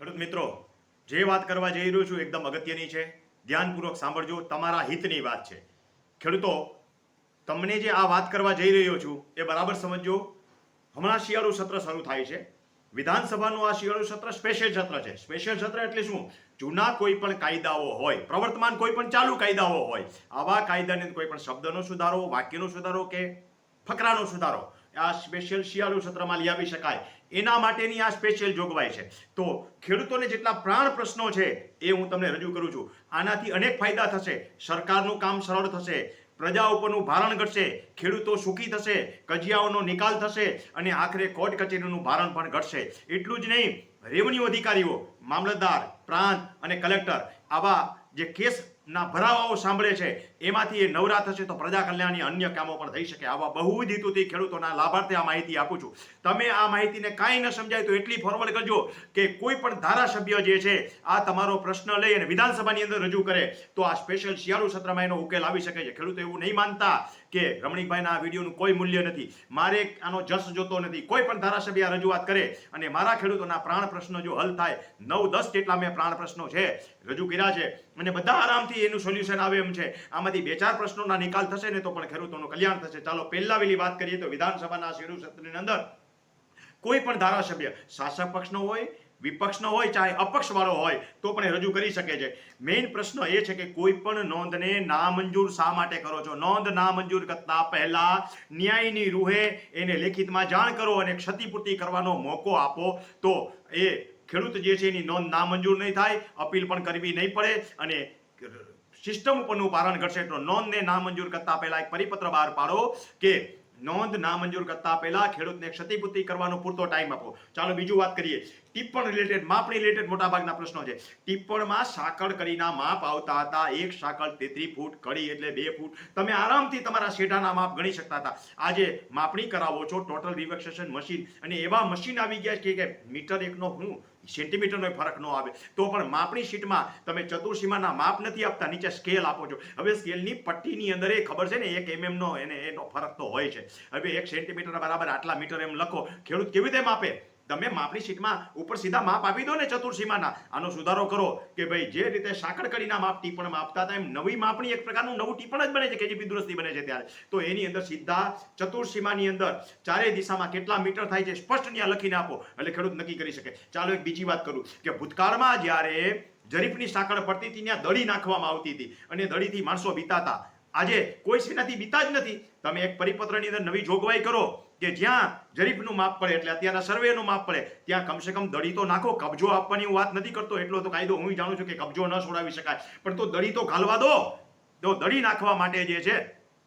ખેડૂત મિત્રો, જે વાત કરવા જઈ રહ્યો છું એકદમ અગત્યની છે. ધ્યાનપૂર્વક સાંભળજો, તમારા હિતની વાત છે. ખેડૂતો, તમને જે આ વાત કરવા જઈ રહ્યો છું, એ બરાબર સમજજો. હમણાં શિયાળુ સત્ર શરૂ થાય છે. વિધાનસભાનું આ શિયાળુ સત્ર સ્પેશિયલ સત્ર છે. સ્પેશિયલ સત્ર એટલે શું? જૂના કોઈ પણ કાયદાઓ હોય, પ્રવર્તમાન કોઈ પણ ચાલુ કાયદાઓ હોય, આવા કાયદાને કોઈ પણ શબ્દનો સુધારો, વાક્યનો સુધારો કે ફકરાનો સુધારો, આ સ્પેશિયલ શિયાળુ સત્રમાં લઈ આવી શકાય. એના માટેની આ સ્પેશિયલ જોગવાઈ છે. તો ખેડૂતોને જેટલા પ્રાણ પ્રશ્નો છે એ હું તમને રજૂ કરું છું. આનાથી અનેક ફાયદા થશે. સરકારનું કામ સરળ થશે. પ્રજા ઉપરનું ભારણ ઘટશે. ખેડૂતો સુખી થશે. કજિયાઓનો નિકાલ થશે અને આખરે કોર્ટ કચેરીનું ભારણ પણ ઘટશે. એટલું જ નહીં રેવન્યુ અધિકારીઓ, મામલતદાર, પ્રાંત અને કલેક્ટર આવા જે કેસના ભરાવાઓ સાંભળે છે એમાંથી એ નવરા થશે તો પ્રજા કલ્યાણની અન્ય કામો પણ થઈ શકે. આવા બહુવિધ હેતુથી ખેડૂતોના લાભાર્થે આ માહિતી આપું છું. તમે આ માહિતીને કાંઈ ન સમજાય તો એટલી ફોરવર્ડ કરજો કે કોઈ પણ ધારાસભ્ય જે છે, આ તમારો પ્રશ્ન લઈ અને વિધાનસભાની અંદર રજૂ કરે તો આ સ્પેશિયલ શિયાળુ સત્રમાં એનો ઉકેલ આવી શકે છે. ખેડૂતો એવું નહીં માનતા કે રમણીકભાઈના આ વિડીયોનું કોઈ મૂલ્ય નથી. મારે આનો જસ જોતો નથી. કોઈ પણ ધારાસભ્ય આ રજૂઆત કરે અને મારા ખેડૂતોના પ્રાણ પ્રશ્નો જો હલ થાય, નવ દસ જેટલા મેં પ્રાણ પ્રશ્નો છે, રજૂ કર્યા છે અને બધા આરામથી એનું સોલ્યુશન આવે એમ છે. આમાંથી બે ચાર પ્રશ્નોના નિકાલ થશે ને તો પણ ખેડૂતોનું કલ્યાણ થશે. ચાલો, પહેલા વેલી વાત કરીએ તો વિધાનસભાના શિયાળુ સત્રની અંદર કોઈ પણ ધારાસભ્ય શાસક પક્ષનો હોય, વિપક્ષનો હોય, ચાહે અપક્ષ વાળો હોય, તો પણ એ રજૂ કરી શકે છે. મેઇન પ્રશ્ન એ છે કે કોઈ પણ નોંધને નામંજૂર શા માટે કરો છો? નોંધ નામંજૂર કરતા પહેલા ન્યાયની રૂહે એને લેખિતમાં જાણ કરો અને ક્ષતિપૂર્તિ કરવાનો મોકો આપો. તો એ ખેડૂત જે છે એની નોંધ નામંજૂર નહીં થાય, અપીલ પણ કરવી નહીં પડે અને સિસ્ટમ ઉપરનું પારણ કરશે તો નોંધને નામંજૂર કરતા પહેલા એક પરિપત્ર બહાર પાડો કે નોંધ નામંજૂર કરતા પહેલા ખેડૂતને ક્ષતિપૂર્તિ કરવાનો પૂરતો ટાઈમ આપો. ચાલો બીજું વાત કરીએ. ટિપ્પણ રિલેટેડ માપણી રિલેટેડ મોટાભાગના પ્રશ્નો છે. ટિપ્પણમાં સાંકળ કરીના માપ આવતા હતા. એક સાંકળ તેત્રી ફૂટ, કડી એટલે બે ફૂટ. તમે આરામથી તમારા શેઢાના માપ ગણી શકતા હતા. આજે માપણી કરાવો છો ટોટલ રિવેક્સેશન મશીન અને એવા મશીન આવી ગયા છે કે મીટર એકનો હું સેન્ટીમીટરનો ફરક ન આવે. તો પણ માપણી શીટમાં તમે ચતુર્સીમાના માપ નથી આપતા, નીચે સ્કેલ આપો છો. હવે સ્કેલની પટ્ટીની અંદર એ ખબર છે ને, એક એમએમનો નો એને એનો ફરક તો હોય છે. હવે એક સેન્ટીમીટર બરાબર આટલા મીટર એમ લખો. ખેડૂત કેવી રીતે માપે? તમે માપણી શીટમાં ઉપર સીધા માપ આપી દો ને ચતુર્સીમાના આનો સુધારો કરો કે ભાઈ જે રીતે સાંકળ કડીના માપ ટીપણ આપતા હતા એમ નવી માપણી એક પ્રકારનું નવું ટીપણ જ બને છે કે જે દુરસ્તી બને છે ત્યારે. તો એની અંદર સીધા ચતુર્સીમાની અંદર ચારેય દિશામાં કેટલા મીટર થાય છે સ્પષ્ટ ત્યાં લખીને આપો. એટલે ખેડૂત નક્કી કરી શકે. ચાલો એક બીજી વાત કરું કે ભૂતકાળમાં જ્યારે જરીફની સાંકળ પડતી હતી ત્યાં દડી નાખવામાં આવતી હતી અને દડીથી માણસો બીતાતા. આજે કોઈ સેનાથી બીતા જ નથી. તમે એક પરિપત્રની અંદર નવી જોગવાઈ કરો. કે જ્યાં જરીફનું માપ પડે એટલે અત્યારના સર્વેનું માપ પડે, ત્યાં કમસે કમ દડી તો નાખો. કબજો આપવાની હું વાત નથી કરતો, એટલો તો કાયદો હું જાણું છું કે કબજો ન છોડાવી શકાય. પણ તો દડી તો ઘાલવા દો. તો દળી નાખવા માટે જે છે,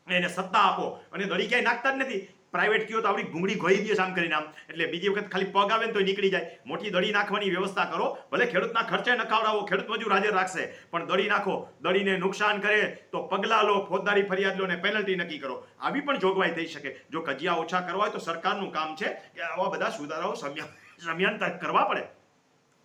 એને સત્તા આપો. અને દડી ક્યાંય નાખતા જ નથી. પ્રાઇવેટ કયો તો આપણી ઘૂંગળી ઘોઈ દે આમ કરીને આમ. એટલે બીજી વખત ખાલી પગ આવે ને તો નીકળી જાય. મોટી દડી નાખવાની વ્યવસ્થા કરો. ભલે ખેડૂતના ખર્ચે ન ખેડૂત મજૂર હાજર રાખશે. પણ દડી નાખો. દડીને નુકસાન કરે તો પગલા લો, ફોજદારી ફરિયાદ લો ને પેનલ્ટી નક્કી કરો. આવી પણ જોગવાઈ થઈ શકે. જો કજિયા ઓછા કરવા હોય તો સરકારનું કામ છે કે આવા બધા સુધારાઓ સમય સમયાંતર કરવા પડે.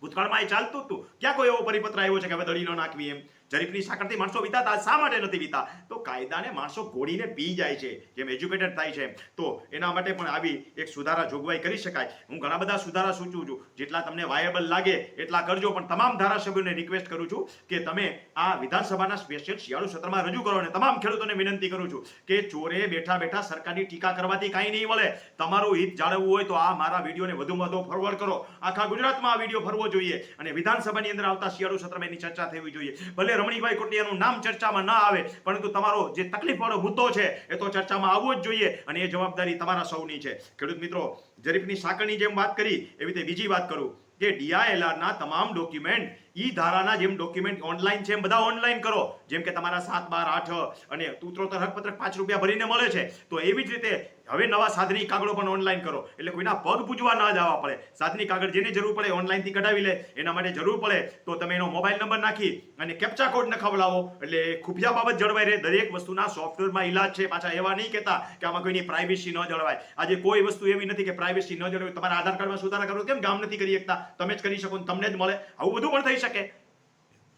ભૂતકાળમાં એ ચાલતું હતું ક્યાં કોઈ એવો પરિપત્ર આવ્યો છે કે હવે દડી ન નાખવી એમ? જરીફની સાંકળથી માણસો વિતાતા શા માટે નથી વિતા? તો કાયદાને માણસો ઘોડીને પી જાય છે, જેમ એજ્યુકેટેડ થાય છે તો એના માટે પણ આવી એક સુધારા જોગવાઈ કરી શકાય. હું ઘણા બધા સુધારા સૂચવું છું. જેટલા તમને વાયેબલ લાગે, એટલા કરજો, પણ તમામ ધારાસભ્યોને રિક્વેસ્ટ કરું છું કે તમે આ વિધાનસભાના સ્પેશિયલ શિયાળુ સત્રમાં રજૂ કરો અને તમામ ખેડૂતોને વિનંતી કરું છું કે ચોરે બેઠા બેઠા સરકારની ટીકા કરવાથી કાંઈ નહીં મળે તમારું હિત જાળવવું હોય તો આ મારા વિડીયોને વધુમાં વધુ ફોરવર્ડ કરો. આખા ગુજરાતમાં આ વીડિયો ફરવો જોઈએ અને વિધાનસભાની અંદર આવતા શિયાળુ સત્રમાં એની ચર્ચા થવી જોઈએ. ભલે રમણીભાઈ કોટિયાનું નામ ચર્ચામાં ના આવે, પરંતુ તમારો જે તકલીફવાળો મુદ્દો છે, એ તો ચર્ચામાં આવવો જ જોઈએ અને એ જવાબદારી તમારા સૌની છે. ખેડૂત મિત્રો, જરીફની સાંકળની જેમ વાત કરી, એવી રીતે બીજી વાત કરું કે ડીઆઈએલઆરના તમામ ડોક્યુમેન્ટ, ઈ ધારાના જેમ ડોક્યુમેન્ટ ઓનલાઈન છે એમ બધા ઓનલાઈન કરો. જેમ કે તમારા સાત બાર આઠ અને ઉત્તરોત્તર હકપત્રક પાંચ રૂપિયા ભરીને મળે છે. તો એવી જ રીતે હવે નવા સાધની કાગળો પણ ઓનલાઈન કરો. એટલે કોઈના પગ પૂજવા ના જવા પડે. સાધની કાગળ જેની જરૂર પડે ઓનલાઈનથી કઢાવી લે. એના માટે જરૂર પડે તો તમે એનો મોબાઈલ નંબર નાખી અને કેપ્ચા કોડ નખાવડાવો. એટલે ખુફિયા બાબત જળવાઈ રહે. દરેક વસ્તુના સોફ્ટવેરમાં ઇલાજ છે. પાછા એવા નહીં કહેતા કે આમાં કોઈની પ્રાઇવેસી ન જળવાય. આજે કોઈ વસ્તુ એવી નથી કે પ્રાઇવેસી ન જળવાય. તમારા આધાર કાર્ડમાં સુધારા કરો. કેમ? કામ નથી કરી શકતા. તમે જ કરી શકો તમને જ મળે. આવું બધું પણ થઈ શકે.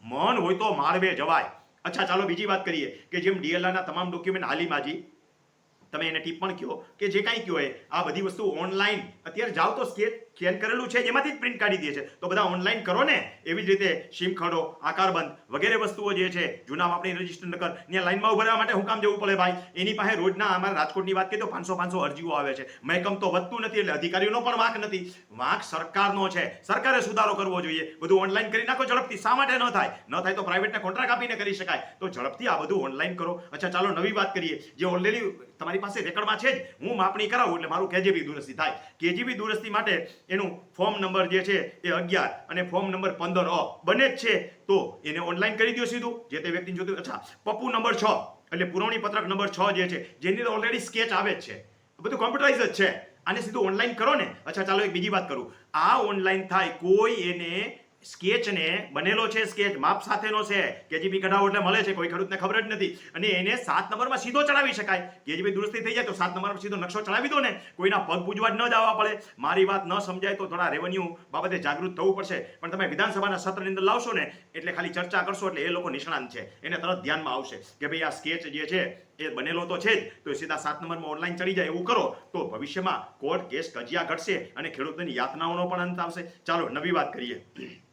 મન હોય તો માળવે જવાય. અચ્છા, ચાલો બીજી વાત કરીએ કે જેમ ડીએલઆરના તમામ ડોક્યુમેન્ટ હાલીમાજી તમે એને ટીપ પણ કહો કે જે કાંઈ કહો એ. આ બધી વસ્તુ ઓનલાઈન અત્યારે જાઓ તો સ્કેચ સ્કેન કરેલું છે એમાંથી જ પ્રિન્ટ કાઢી દે છે. તો બધા ઓનલાઈન કરો ને, એવી જ રીતે સીમ ખડો આકારબંધ વગેરે વસ્તુઓ જે છે, જૂના આપણી રજિસ્ટર ન કર. ત્યાં લાઈનમાં ઊભા માટે હું કામ જવું પડે ભાઈ? એની પાસે રોજના અમારા રાજકોટની વાત કરીએ તો પાંચસો પાંચસો અરજીઓ આવે છે. મહેકમ તો વધતું નથી એટલે અધિકારીઓનો પણ વાંક નથી. વાંક સરકારનો છે. સરકારે સુધારો કરવો જોઈએ. બધું ઓનલાઈન કરી નાખો, ઝડપથી. શા માટે ન થાય? ન થાય તો પ્રાઇવેટને કોન્ટ્રાક્ટ આપીને કરી શકાય. તો ઝડપથી આ બધું ઓનલાઈન કરો. અચ્છા, ચાલો નવી વાત કરીએ. જે ઓલરેડી તમારી પાસે રેકર્ડમાં છે જ. હું માપણી કરાવું એટલે મારું કેજીબી દુરસ્તી થાય. કેજીબી દુરસ્તી માટે એનું ફોર્મ નંબર જે છે એ અગિયાર અને ફોર્મ નંબર પંદર અ. બને જ છે. તો એને ઓનલાઈન કરી દો સીધું. જે તે વ્યક્તિને જોતું અચ્છા, પપ્પુ નંબર છ. એટલે પુરવણી પત્રક નંબર છ જે છે, જેની અંદર ઓલરેડી સ્કેચ આવે જ છે. બધું કોમ્પ્યુટરાઇઝ જ છે. આને સીધું ઓનલાઈન કરો ને. અચ્છા, ચાલો એક બીજી વાત કરું. આ ઓનલાઈન થાય કોઈ એને સ્કેચને બનેલો છે સ્કેચ, માપ સાથેનો છે. કેજીબી કઢાવો એટલે મળે છે, કોઈ ખેડૂતને ખબર જ નથી. અને એને સાત નંબરમાં સીધો ચડાવી શકાય. કેજીબી દુરસ્તી થઈ જાય તો સાત નંબરમાં સીધો નકશો ચડાવી દો ને. કોઈના પગ પૂજવા જ ન જવા પડે. મારી વાત ન સમજાય તો થોડા રેવન્યુ બાબતે જાગૃત થવું પડશે. પણ તમે વિધાનસભાના સત્રની અંદર લાવશો ને, એટલે ખાલી ચર્ચા કરશો એટલે એ લોકો નિષ્ણાંત છે. એને તરત ધ્યાનમાં આવશે કે ભાઈ આ સ્કેચ જે છે, એ બનેલો તો છે જ. તો સીધા સાત નંબરમાં ઓનલાઈન ચડી જાય એવું કરો. તો ભવિષ્યમાં કોર્ટ કેસ કજિયા ઘટશે અને ખેડૂતોની યાતનાઓનો પણ અંત આવશે. ચાલો, નવી વાત કરીએ.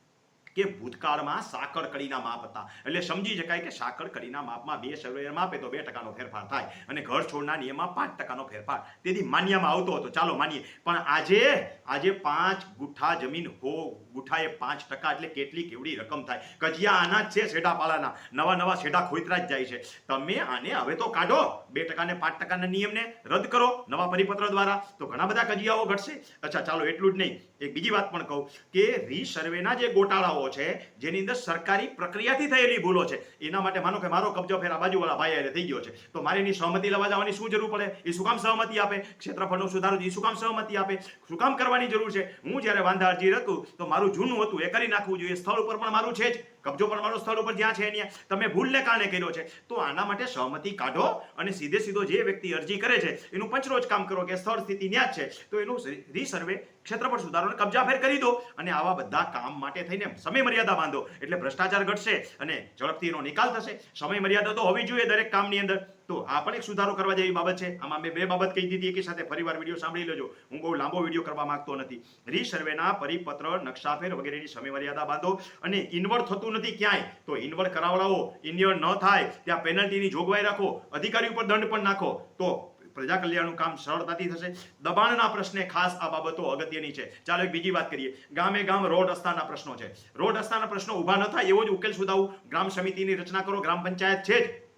કે ભૂતકાળમાં સાકળ કડીના માપ હતા. એટલે સમજી શકાય કે સાકળ કડીના માપમાં બે સર્વેયર માપે તો બે ટકાનો ફેરફાર થાય અને ઘર છોડના નિયમમાં પાંચ ટકાનો ફેરફાર. તેથી માન્યમાં આવતો હતો. ચાલો માનીએ. પણ આજે આજે પાંચ ગુઠ્ઠા જમીન હો ગુઠ્ઠાએ પાંચ ટકા એટલે કેટલી કેવડી રકમ થાય. કજિયા આના જ છે શેઢાપાળાના. નવા નવા શેઢા ખોઈતરા જ જાય છે. તમે આને હવે તો કાઢો. બે ટકાને પાંચ ટકાના નિયમને રદ કરો નવા પરિપત્ર દ્વારા. તો ઘણા બધા કજિયાઓ ઘટશે. અચ્છા, ચાલો એટલું જ નહીં. એક બીજી વાત પણ કહું કે રીસર્વેના જે ગોટાળાઓ છે, જેની અંદર સરકારી પ્રક્રિયાથી થયેલી ભૂલો છે, એના માટે માનો કે મારો કબજો ફેર બાજુવાળા ભાઈ હારે થઈ ગયો છે. તો મારે એની સહમતિ લેવા જવાની શું જરૂર પડે? એ શું કામ સહમતિ આપે? ક્ષેત્રફળનો સુધારો, એ શું કામ સહમતિ આપે? શું કામ કરવાની જરૂર છે? હું જ્યારે વાંધા અરજી હતું તો મારું જૂનું હતું એ કરી નાખવું જોઈએ. સ્થળ ઉપર પણ મારું છે જ. કબજો પણ સ્થળ ઉપર જ્યાં છે ત્યાં. તમે ભૂલને કારણે કર્યો છે. તો આના માટે સહમતિ કાઢો અને સીધે સીધો જે વ્યક્તિ અરજી કરે છે, એનું પંચરોજ કામ કરો કે સ્થળ, સ્થિતિ ન્યાજ છે. તો એનું રીસર્વે ક્ષેત્રફળ સુધારો અને કબજા ફેર કરી દો અને આવા બધા કામ માટે થઈને સમય મર્યાદા બાંધો. એટલે ભ્રષ્ટાચાર ઘટશે અને ઝડપથી એનો નિકાલ થશે. સમય મર્યાદા તો હોવી જોઈએ દરેક કામની અંદર. તો આ પણ એક સુધારો કરવા જેવી બાબત છે. આમાં મેં બે બાબત કહી દીધી. એકી સાથે ફરીવાર વીડિયો સાંભળી લેજો. હું બહુ લાંબો વીડિયો કરવા માંગતો નથી. રીસર્વેના પરિપત્ર, નકશાફેર વગેરેની સમય મર્યાદા બાંધો અને ઇન્વર્ટ થતું નથી ક્યાંય. તો ઇન્વર્ટ કરાવડાવો. ઇન્યર ન થાય, ત્યાં પેનલ્ટીની જોગવાઈ રાખો. અધિકારી ઉપર દંડ પણ નાખો. તો પ્રજા કલ્યાણનું કામ સરળતાથી થશે. દબાણના પ્રશ્ને ખાસ આ બાબતો અગત્યની છે. ચાલો એક બીજી વાત કરીએ. ગામે ગામ રોડ રસ્તાના પ્રશ્નો છે. રોડ રસ્તાના પ્રશ્નો ઊભા ન થાય એવો જ ઉકેલ શોધાવું ગ્રામ સમિતિની રચના કરો. ગ્રામ પંચાયત છે જ.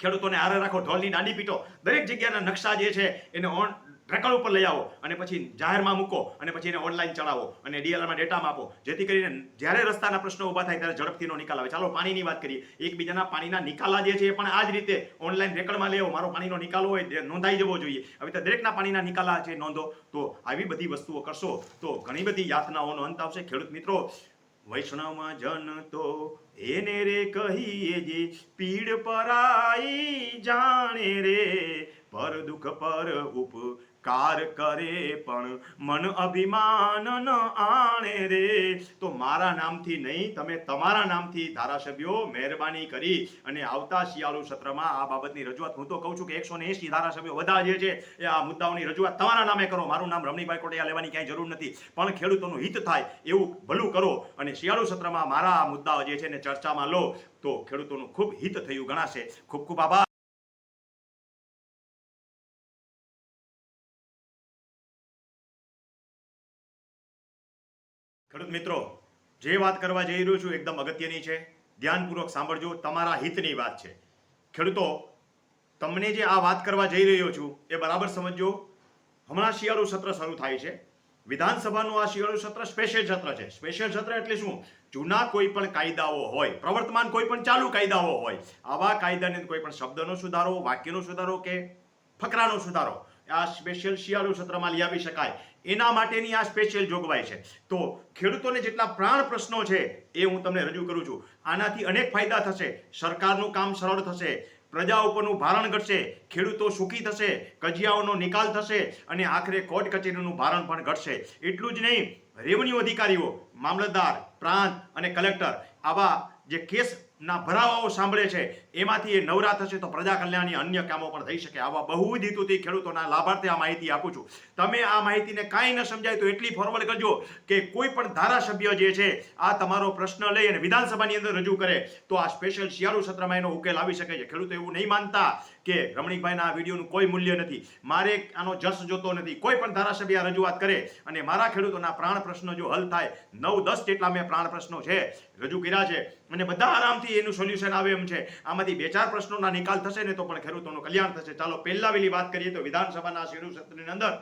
ખેડૂતોને આરે રાખો. ઢોલની દાંડી પીટો. દરેક જગ્યાના નકશા જે છે એને ઓન રેકર્ડ ઉપર લઈ આવો અને પછી જાહેરમાં મૂકો અને પછી એને ઓનલાઈન ચલાવો અને ડીએલઆરમાં ડેટામાં આપો જેથી કરીને જ્યારે રસ્તાના પ્રશ્નો ઊભા થાય ત્યારે ઝડપથીનો નિકાલ આવે. ચાલો પાણીની વાત કરીએ. એકબીજાના પાણીના નિકાલા જે છે એ પણ આ જ રીતે ઓનલાઈન રેકર્ડમાં લેવો. મારો પાણીનો નિકાલ હોય નોંધાઈ જવો જોઈએ. હવે તો દરેકના પાણીના નિકાલા છે, નોંધો. તો આવી બધી વસ્તુઓ કરશો તો ઘણી બધી યાતનાઓનો અંત આવશે. ખેડૂત મિત્રો વૈષ્ણવ જન તો એને રે કહીએ જે, પીડ પરાઈ જાણે રે. પર દુઃખ પર ઉપકાર કરે પણ મન અભિમાન ન આણે રે. તો મારા નામથી નહીં, તમે તમારા નામથી ધારાસભ્યો મહેરબાની કરી અને આવતા શિયાળુ સત્રમાં આ બાબતની રજૂઆત હું તો કહું છું કે એકસો ને એસી ધારાસભ્યો બધા જે છે, એ આ મુદ્દાઓની રજૂઆત તમારા નામે કરો. મારું નામ રમણીભાઈ કોટિયા, લેવાની ક્યાંય જરૂર નથી. પણ ખેડૂતોનું હિત થાય એવું ભલું કરો અને શિયાળુ સત્રમાં મારા આ મુદ્દાઓ જે છે ને ચર્ચામાં લો, તો ખેડૂતોનું ખૂબ હિત થયું ગણાશે. ખૂબ ખૂબ આભાર. ખેડૂત મિત્રો, જે વાત કરવા જઈ રહ્યો છું એકદમ અગત્યની છે. ધ્યાનપૂર્વક સાંભળજો, તમારા હિતની વાત છે. ખેડૂતો, તમને જે આ વાત કરવા જઈ રહ્યો છું, એ બરાબર સમજજો. હમણાં શિયાળુ સત્ર શરૂ થાય છે. વિધાનસભાનું આ શિયાળુ સત્ર સ્પેશિયલ સત્ર છે. સ્પેશિયલ સત્ર એટલે શું? જૂના કોઈ પણ કાયદાઓ હોય, પ્રવર્તમાન કોઈ પણ ચાલુ કાયદાઓ હોય, આવા કાયદાને કોઈ પણ શબ્દનો સુધારો, વાક્યનો સુધારો કે ફકરાનો સુધારો, આ સ્પેશિયલ શિયાળુ સત્રમાં લઈ આવી શકાય. એના માટેની આ સ્પેશિયલ જોગવાઈ છે. તો ખેડૂતોને જેટલા પ્રાણ પ્રશ્નો છે એ હું તમને રજૂ કરું છું. આનાથી અનેક ફાયદા થશે. સરકારનું કામ સરળ થશે. પ્રજા ઉપરનું ભારણ ઘટશે. ખેડૂતો સુખી થશે. કજિયાઓનો નિકાલ થશે. અને આખરે કોર્ટ કચેરીનું ભારણ પણ ઘટશે. એટલું જ નહીં રેવન્યુ અધિકારીઓ, મામલતદાર, પ્રાંત અને કલેક્ટર આવા જે કેસના ભરાવાઓ સાંભળે છે એમાંથી એ નવરા થશે તો પ્રજા કલ્યાણની અન્ય કામો પણ થઈ શકે. આવા બહુવિધ હેતુથી ખેડૂતોના લાભાર્થે આ માહિતી આપું છું. તમે આ માહિતીને કાંઈ ન સમજાય તો એટલી ફોરવર્ડ કરજો કે કોઈ પણ ધારાસભ્ય જે છે, આ તમારો પ્રશ્ન લઈ અને વિધાનસભાની અંદર રજૂ કરે, તો આ સ્પેશિયલ શિયાળુ સત્રમાં એનો ઉકેલ આવી શકે છે. ખેડૂતો એવું નહીં માનતા કે રમણીકભાઈના આ વિડીયોનું કોઈ મૂલ્ય નથી. મારે આનો જસ જોતો નથી. કોઈ પણ ધારાસભ્ય રજૂઆત કરે અને મારા ખેડૂતોના પ્રાણ પ્રશ્નો જો હલ થાય, નવ દસ જેટલા મેં પ્રાણ પ્રશ્નો છે, રજૂ કર્યા છે, અને બધા આરામથી એનું સોલ્યુશન આવે એમ છે. આમાંથી બે ચાર પ્રશ્નોના નિકાલ થશે ને તો પણ ખેડૂતોનું કલ્યાણ થશે. ચાલો, પહેલા વેલી વાત કરીએ તો વિધાનસભાના શિરૂ સત્રની અંદર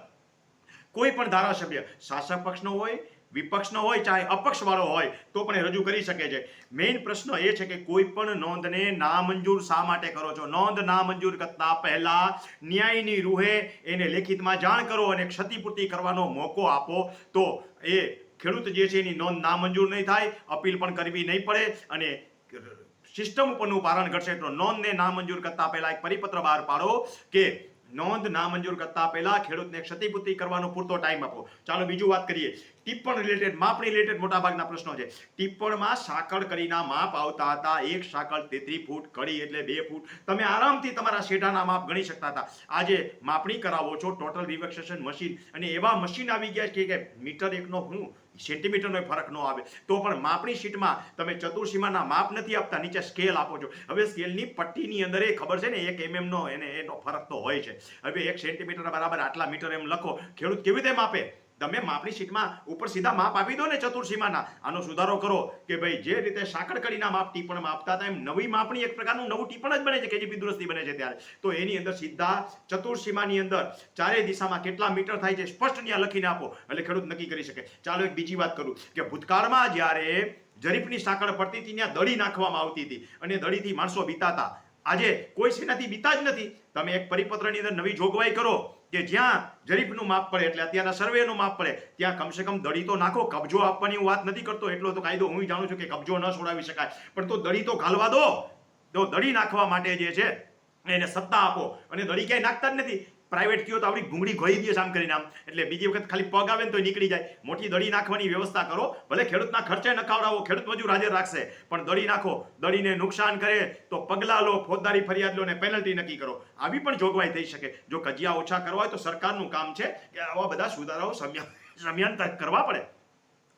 કોઈ પણ ધારાસભ્ય શાસક પક્ષનો હોય, વિપક્ષનો હોય, ચાહે અપક્ષ વાળો હોય, તો પણ એ રજૂ કરી શકે છે. મેઇન પ્રશ્ન એ છે કે કોઈ પણ નોંધને નામંજૂર શા માટે કરો છો? નોંધ નામંજૂર કરતા પહેલા ન્યાયની રૂહે એને લેખિતમાં જાણ કરો અને ક્ષતિપૂર્તિ કરવાનો મોકો આપો. તો એ ખેડૂત જે છે એની નોંધ નામંજૂર નહીં થાય, અપીલ પણ કરવી નહીં પડે અને સિસ્ટમ ઉપરનું પારણ ઘટશે. તો નોંધને નામંજૂર કરતા પહેલા એક પરિપત્ર બહાર પાડો કે નોંધ નામંજૂર કરતા પહેલા ખેડૂતને ક્ષતિપૂર્તિ કરવાનો પૂરતો ટાઈમ આપો. ચાલો બીજું વાત કરીએ. ટિપ્પણ રિલેટેડ માપણી રિલેટેડ મોટાભાગના પ્રશ્નો છે. ટિપ્પણમાં સાંકળ કરીના માપ આવતા હતા. એક સાંકળ તેત્રી ફૂટ કડી એટલે બે ફૂટ. તમે આરામથી તમારા શેઢાના માપ ગણી શકતા હતા. આજે માપણી કરાવો છો ટોટલ રિવેક્સેશન મશીન અને એવા મશીન આવી ગયા છે કે મીટર એકનો હું સેન્ટીમીટરનો ફરક ન આવે. તો પણ માપણી શીટમાં તમે ચતુર્સીમાના માપ નથી આપતા, નીચે સ્કેલ આપો છો. હવે સ્કેલની પટ્ટીની અંદર એ ખબર છે ને, એક એમએમનો એને એનો ફરક તો હોય છે. હવે એક સેન્ટીમીટર બરાબર આટલા મીટર એમ લખો. ખેડૂત કેવી રીતે માપે? તમે માપણી શીટમાં ઉપર સીધા માપ આપી દો ને ચતુર્સીમાના. આનો સુધારો કરો કે ભાઈ જે રીતે સાંકળ કડીના માપ ટીપણ માપતા હતા એમ નવી માપણી એક પ્રકારનું નવું ટીપણ જ બને છે કે જે દુરસ્તી બને છે ત્યારે. તો એની અંદર સીધા ચતુર્સીમાની અંદર ચારે દિશામાં કેટલા મીટર થાય છે સ્પષ્ટ ત્યાં લખીને આપો. એટલે ખેડૂત નક્કી કરી શકે. ચાલો એક બીજી વાત કરું કે ભૂતકાળમાં જ્યારે જરીફની સાંકળ પડતી હતી ત્યાં દળી નાખવામાં આવતી હતી અને દળીથી માણસો બીતાતા. આજે કોઈ સેનાથી બીતા જ નથી. તમે એક પરિપત્રની અંદર નવી જોગવાઈ કરો. કે જ્યાં જરીફનું માપ પડે એટલે અત્યારના સર્વેનું માપ પડે, ત્યાં કમસે કમ દડી તો નાખો, કબજો આપવાની વાત નથી કરતો, એટલો તો કાયદો હું જાણું છું કે કબજો ન છોડાવી શકાય. પણ તો દડી તો ઘાલવા દો. તો દડી નાખવા માટે જે છે, એને સત્તા આપો. અને દડી ક્યાંય નાખતા જ નથી. પ્રાઇવેટ કયો તો આપણી ઘૂંગળી ઘોઈ દે આમ કરીને આમ. એટલે બીજી વખત ખાલી પગ આવે ને તો નીકળી જાય. મોટી દડી નાખવાની વ્યવસ્થા કરો. ભલે ખેડૂતના ખર્ચે નખાવડાવો, ખેડૂત મજૂર હાજર રાખશે. પણ દડી નાખો. દડીને નુકસાન કરે તો પગલા લો, ફોજદારી ફરિયાદ લો ને પેનલ્ટી નક્કી કરો. આવી પણ જોગવાઈ થઈ શકે. જો કજિયા ઓછા કરવા હોય તો સરકારનું કામ છે કે આવા બધા સુધારાઓ સમય, સમયાંતર કરવા પડે.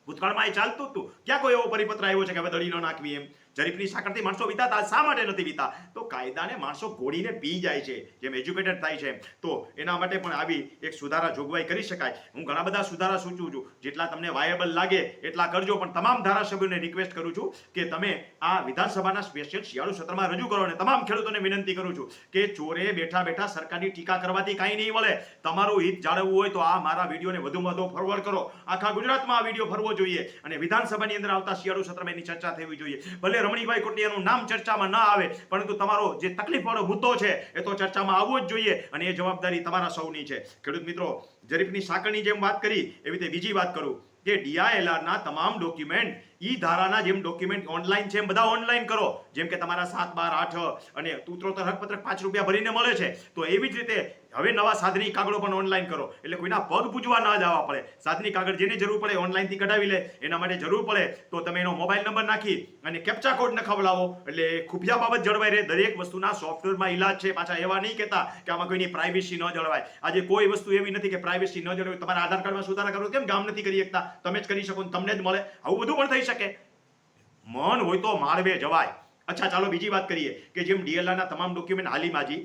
ભૂતકાળમાં એ ચાલતું હતું. ક્યાં કોઈ એવો પરિપત્ર આવ્યો છે કે હવે દડી ન નાખવી એમ? જરીફની સાંકળથી માણસો વિતાતા શા માટે નથી વિતા? તો કાયદાને માણસો ઘોડીને પી જાય છે, જેમ એજ્યુકેટેડ થાય છે તો એના માટે પણ આવી એક સુધારા જોગવાઈ કરી શકાય. હું ઘણા બધા સુધારા સૂચવું છું. જેટલા તમને વાયેબલ લાગે, એટલા કરજો. પણ તમામ ધારાસભ્યોને રિક્વેસ્ટ કરું છું કે તમે આ વિધાનસભાના સ્પેશિયલ શિયાળુ સત્રમાં રજૂ કરો અને તમામ ખેડૂતોને વિનંતી કરું છું કે ચોરે બેઠા બેઠા સરકારની ટીકા કરવાથી કાંઈ નહીં વળે. તમારું હિત જાળવવું હોય તો આ મારા વિડીયોને વધુમાં વધુ ફોરવર્ડ કરો. આખા ગુજરાતમાં આ વીડિયો ફરવો જોઈએ અને વિધાનસભાની અંદર આવતા શિયાળુ સત્રમાં એની ચર્ચા થવી જોઈએ. ભલે રમણીભાઈ કોટિયાનું નામ ચર્ચામાં ના આવે, પરંતુ તમારો જે તકલીફવાળો મુદ્દો છે, એ તો ચર્ચામાં આવવો જ જોઈએ અને એ જવાબદારી તમારા સૌની છે. ખેડૂત મિત્રો, જરીફની સાંકળની જેમ વાત કરી, એવી રીતે બીજી વાત કરું કે ડીઆઈએલઆરના તમામ ડોક્યુમેન્ટ, ઈ ધારાના જેમ ડોક્યુમેન્ટ ઓનલાઈન છે એમ બધા ઓનલાઈન કરો. જેમ કે તમારા સાત બાર આઠ અને ઉત્તરોત્તર હકપત્રક પાંચ રૂપિયા ભરીને મળે છે. તો એવી જ રીતે હવે નવા સાધની કાગળો પણ ઓનલાઈન કરો. એટલે કોઈના પગ પૂજવા ના જવા પડે. સાધની કાગળ જેની જરૂર પડે ઓનલાઈનથી કઢાવી લે. એના માટે જરૂર પડે તો તમે એનો મોબાઈલ નંબર નાખી અને કેપ્ચા કોડ નખાવડાવો. એટલે ખુફિયા બાબત જળવાઈ રહે. દરેક વસ્તુના સોફ્ટવેરમાં ઇલાજ છે. પાછા એવા નહીં કહેતા કે આમાં કોઈની પ્રાઇવેસી ન જળવાય. આજે કોઈ વસ્તુ એવી નથી કે પ્રાઇવેસી ન જળવાય. તમારા આધાર કાર્ડમાં સુધારા કરો. કેમ ગામ નથી કરી શકતા? તમે જ કરી શકો તમને જ મળે. આવું બધું પણ થઈ શકે. મન હોય તો માળવે જવાય. અચ્છા, ચાલો બીજી વાત કરીએ કે જેમ ડીએલઆરના તમામ ડોક્યુમેન્ટ હાલી માજી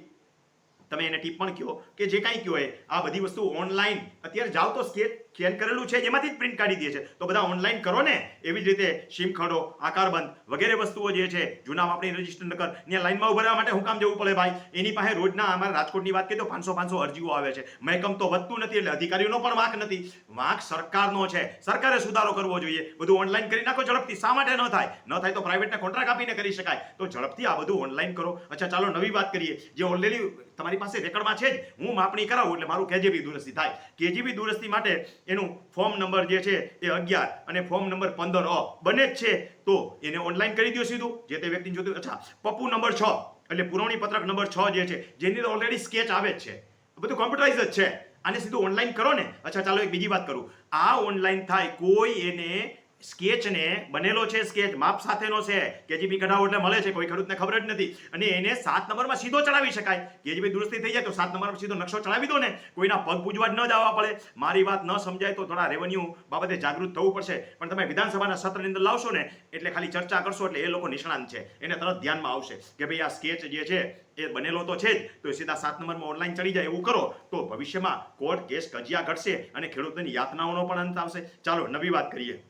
તમે એને ટિપ્પણ કહો કે જે કાંઈ કહો એ. આ બધી વસ્તુ ઓનલાઈન અત્યારે જાઓ તો સ્કેન સ્કેન કરેલું છે, એમાંથી જ પ્રિન્ટ કાઢી દે છે. તો બધા ઓનલાઈન કરો ને, એવી જ રીતે સિમ ખડો આકારબંધ વગેરે વસ્તુઓ જે છે, જૂના આપણી રજિસ્ટર નકર ત્યાં લાઈનમાં ઊભા રહેવા માટે હું કામ જવું પડે ભાઈ? એની પાસે રોજના અમારા રાજકોટની વાત કરીએ તો પાંચસો પાંચસો અરજીઓ આવે છે. મહેકમ તો વધતું નથી એટલે અધિકારીઓનો પણ વાંક નથી. વાંક સરકારનો છે. સરકારે સુધારો કરવો જોઈએ. બધું ઓનલાઈન કરી નાખો, ઝડપથી. શા માટે ન થાય? ન થાય તો પ્રાઇવેટને કોન્ટ્રાક્ટ આપીને કરી શકાય. તો ઝડપથી આ બધું ઓનલાઈન કરો. અચ્છા, ચાલો નવી વાત કરીએ. જે ઓલરેડી તમારી પાસે રેકર્ડમાં છે જ. હું માપણી કરાવું એટલે મારું કેજીબી દુરસ્તી થાય. કેજીબી દુરસ્તી માટે એનું ફોર્મ નંબર જે છે એ અગિયાર અને ફોર્મ નંબર પંદર અ. બને જ છે. તો એને ઓનલાઈન કરી દો સીધું. જે તે વ્યક્તિને જોતું અચ્છા, પપ્પુ નંબર છ. એટલે પુરવણી પત્રક નંબર છ જે છે, જેની અંદર ઓલરેડી સ્કેચ આવે જ છે. બધું કોમ્પ્યુટરાઇઝ જ છે. આને સીધું ઓનલાઈન કરો ને. અચ્છા, ચાલો એક બીજી વાત કરું. આ ઓનલાઈન થાય કોઈ એને સ્કેચને બનેલો છે સ્કેચ, માપ સાથેનો છે કેજીબી કઢાવો એટલે મળે છે, કોઈ ખેડૂતને ખબર જ નથી. અને એને સાત નંબરમાં સીધો ચડાવી શકાય. કેજીબી દુરસ્તી થઈ જાય તો સાત નંબરમાં સીધો નકશો ચડાવી દો ને. કોઈના પગ પૂજવા ન જવા પડે. મારી વાત ન સમજાય તો થોડા રેવન્યુ બાબતે જાગૃત થવું પડશે. પણ તમે વિધાનસભાના સત્રની અંદર લાવશો ને, એટલે ખાલી ચર્ચા કરશો એટલે એ લોકો નિષ્ણાંત છે. એને તરત ધ્યાનમાં આવશે કે ભાઈ આ સ્કેચ જે છે એ બનેલો તો છે જ. તો સીધા સાત નંબરમાં ઓનલાઈન ચડી જાય એવું કરો. તો ભવિષ્યમાં કોર્ટ કેસ કજિયા ઘટશે અને ખેડૂતોની યાતનાઓનો પણ અંત આવશે. ચાલો, નવી વાત કરીએ.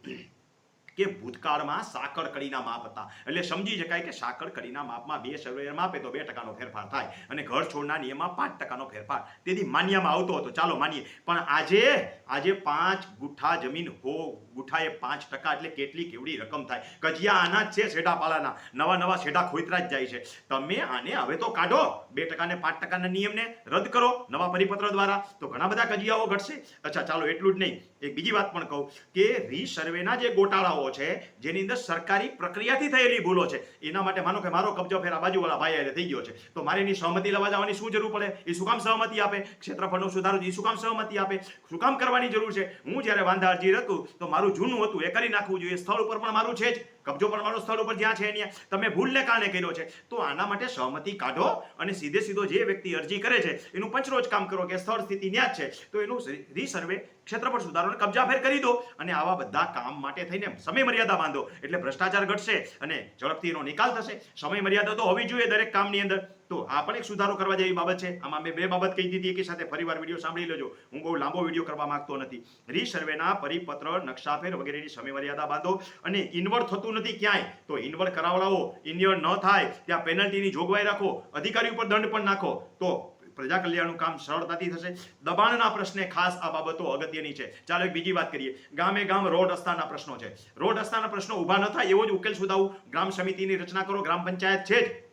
કે ભૂતકાળમાં સાકર કડીના માપ હતા. એટલે સમજી શકાય કે સાકર કડીના માપમાં બે સર્વેયર માપે તો બે ટકાનો ફેરફાર થાય અને ઘર છોડના નિયમમાં પાંચ ટકાનો ફેરફાર. તેથી માન્યમાં આવતો હતો. ચાલો માનીએ. પણ આજે આજે પાંચ ગુઠ્ઠા જમીન હો ગુઠ્ઠાએ પાંચ ટકા એટલે કેટલી કેવડી રકમ થાય? કજિયા આના જ છે શેઢા પાલાના નવા નવા શેઢા ખોઈતરા જ જાય છે. તમે આને હવે તો કાઢો. બે ટકા ને પાંચ ટકાના નિયમને રદ કરો નવા પરિપત્ર દ્વારા. તો ઘણા બધા કજિયાઓ ઘટશે. અચ્છા, ચાલો એટલું જ નહીં. એક બીજી વાત પણ કહું કે રીસર્વેના જે ગોટાળાઓ છે, જેની અંદર સરકારી પ્રક્રિયાથી થયેલી ભૂલો છે. એના માટે માનો કે મારો કબજો ફેર આ બાજુવાળા ભાઈ હારે થઈ ગયો છે. તો મારે એની સહમતિ લેવા જવાની શું જરૂર પડે? એ શું કામ સહમતિ આપે? ક્ષેત્રફળનો સુધારો એ શું કામ સહમતિ આપે? શું કામ કરવાની જરૂર છે? હું જ્યારે વાંધા અરજી હતું તો મારું જૂનું હતું, એ કરી નાખવું જોઈએ. સ્થળ ઉપર પણ મારું છે જ. કબજો પણ મારો સ્થળ ઉપર જ્યાં છે ત્યાં. તમે ભૂલને કારણે કર્યો છે. તો આના માટે સહમતિ કાઢો અને સીધે સીધો જે વ્યક્તિ અરજી કરે છે, એનું પંચરોજ કામ કરો કે સ્થળ, સ્થિતિ ન્યાજ છે. તો એનું રીસર્વે ક્ષેત્રફળ સુધારો અને કબજા ફેર કરી દો અને આવા બધા કામ માટે થઈને સમય મર્યાદા બાંધો. એટલે ભ્રષ્ટાચાર ઘટશે અને ઝડપથી એનો નિકાલ થશે. સમય મર્યાદા તો હોવી જોઈએ દરેક કામની અંદર. તો આ પણ એક સુધારો કરવા જેવી બાબત છે. આમાં મેં બે બાબત કહી દીધી. એકી સાથે ફરીવાર વીડિયો સાંભળી લેજો. હું બહુ લાંબો વીડિયો કરવા માંગતો નથી. રીસર્વેના પરિપત્ર, નકશાફેર વગેરેની સમયમર્યાદા બાંધો અને ઇન્વર્ટ થતું નથી ક્યાંય. તો ઇન્વર્ટ કરાવડાવો. ઇન્વર્ટ ન થાય. ત્યાં પેનલ્ટીની જોગવાઈ રાખો. અધિકારી ઉપર દંડ પણ નાખો. તો પ્રજા કલ્યાણનું કામ સરળતાથી થશે. દબાણના પ્રશ્ને ખાસ આ બાબતો અગત્યની છે. ચાલો એક બીજી વાત કરીએ. ગામે ગામ રોડ રસ્તાના પ્રશ્નો છે. રોડ રસ્તાના પ્રશ્નો ઊભા ન થાય એવો જ ઉકેલ સુધાવું ગ્રામ સમિતિની રચના કરો. ગ્રામ પંચાયત છે જ.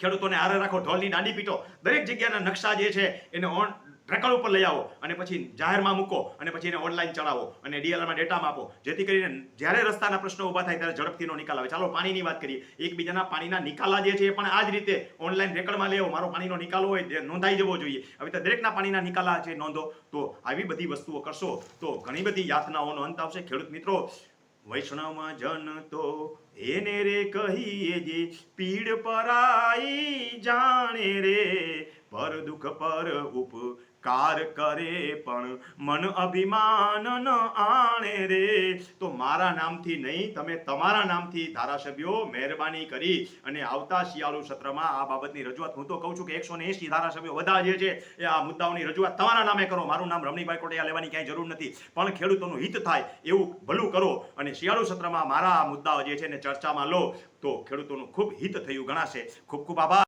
ખેડૂતોને આરે રાખો, ઢોલની દાંડી પીટો. દરેક જગ્યાના નકશા જે છે એને ઓન ટ્રેકર ઉપર લઈ આવો અને પછી જાહેરમાં મૂકો અને પછી એને ઓનલાઈન ચડાવો અને ડીએલઆરમાં ડેટામાં આપો જેથી કરીને જ્યારે રસ્તાના પ્રશ્નો ઊભા થાય ત્યારે ઝડપથીનો નિકાલ આવે. ચાલો, પાણીની વાત કરીએ. એકબીજાના પાણીના નિકાલા જે છે એ પણ આ જ રીતે ઓનલાઈન રેકર્ડમાં લેવો મારો પાણીનો નિકાલ હોય નોંધાઈ જવો જોઈએ. હવે તો દરેકના પાણીના નિકાલા છે નોંધો, તો આવી બધી વસ્તુઓ કરશો તો ઘણી બધી યાતનાઓનો અંત આવશે. ખેડૂત મિત્રો, વૈષ્ણવ જન તો એને રે કહીએ જે પીડ પરાઈ જાણે રે. પર દુઃખ પર ઉપકાર કરે પણ મન અભિમાન ન આણે રે. તો મારા નામથી નહીં, તમે તમારા નામથી ધારાસભ્યો મહેરબાની કરી અને આવતા શિયાળુ સત્રમાં આ બાબતની રજૂઆત હું તો કહું છું કે એકસો ને એસી ધારાસભ્યો બધા જે છે, એ આ મુદ્દાઓની રજૂઆત તમારા નામે કરો. મારું નામ રમણીભાઈ કોટિયા લેવાની ક્યાંય જરૂર નથી. પણ ખેડૂતોનું હિત થાય એવું ભલું કરો અને શિયાળુ સત્રમાં મારા આ મુદ્દાઓ જે છે ને ચર્ચામાં લો. તો ખેડૂતોનું ખૂબ હિત થયું ગણાશે. ખૂબ ખૂબ આભાર.